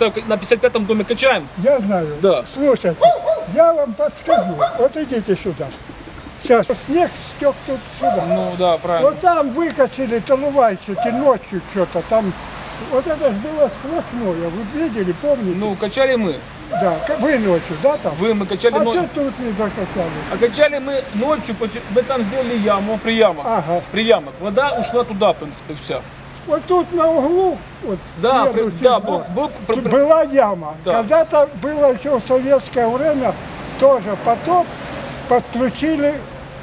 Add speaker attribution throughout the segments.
Speaker 1: это на 55-м доме качаем.
Speaker 2: Я знаю.
Speaker 1: Да.
Speaker 2: Слушайте, я вам подскажу. Вот идите сюда. Сейчас снег стек тут сюда.
Speaker 1: Ну да, правильно.
Speaker 2: Вот там выкатили толувайчики ночью что-то. Там вот это же было сплошное. Вы видели, помните?
Speaker 1: Ну, качали мы.
Speaker 2: Да, вы ночью, да, там?
Speaker 1: Вы, мы качали
Speaker 2: а
Speaker 1: но-
Speaker 2: что тут не закачали?
Speaker 1: А качали мы ночью, мы там сделали яму, при ямах.
Speaker 2: Ага.
Speaker 1: При ямах. Вода ушла туда, в принципе, вся.
Speaker 2: Вот тут на углу, вот
Speaker 1: Да, при- да, был, был при-
Speaker 2: была яма.
Speaker 1: Да.
Speaker 2: Когда-то было еще в советское время тоже потоп, подключили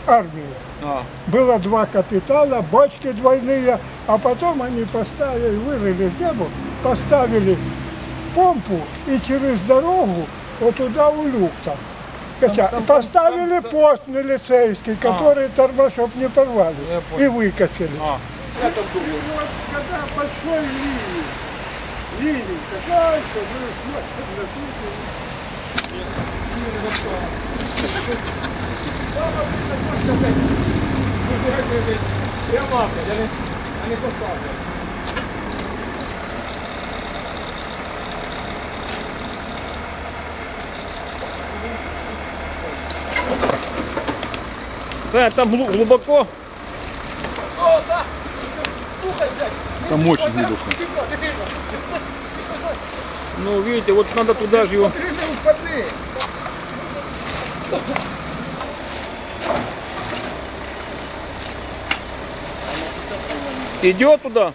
Speaker 2: армию.
Speaker 1: А,
Speaker 2: Было два капитана, бочки двойные, а потом они поставили, вырыли землю, поставили помпу и через дорогу вот туда у люк там. Хотя
Speaker 1: там-
Speaker 2: поставили
Speaker 1: там-
Speaker 2: пост милицейский, который тормошов не порвали
Speaker 1: Я понял.
Speaker 2: и выкачали.
Speaker 1: а.
Speaker 2: И вот когда большой ливень такой, что вы смотрите на
Speaker 1: Я мамка, я не, я не поставлю. Да, там глу- глубоко.
Speaker 3: Там очень глубоко.
Speaker 1: Ну, видите, вот надо туда же его. Идет туда.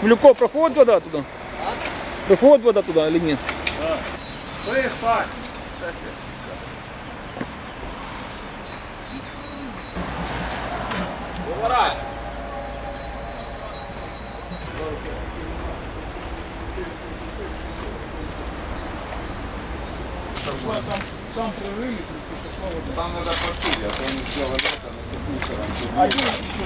Speaker 1: Шмелюков проходит вода туда? Проходит вода туда или нет?
Speaker 3: Там надо пошли, а то они сделали это, но с вечером.
Speaker 1: Один еще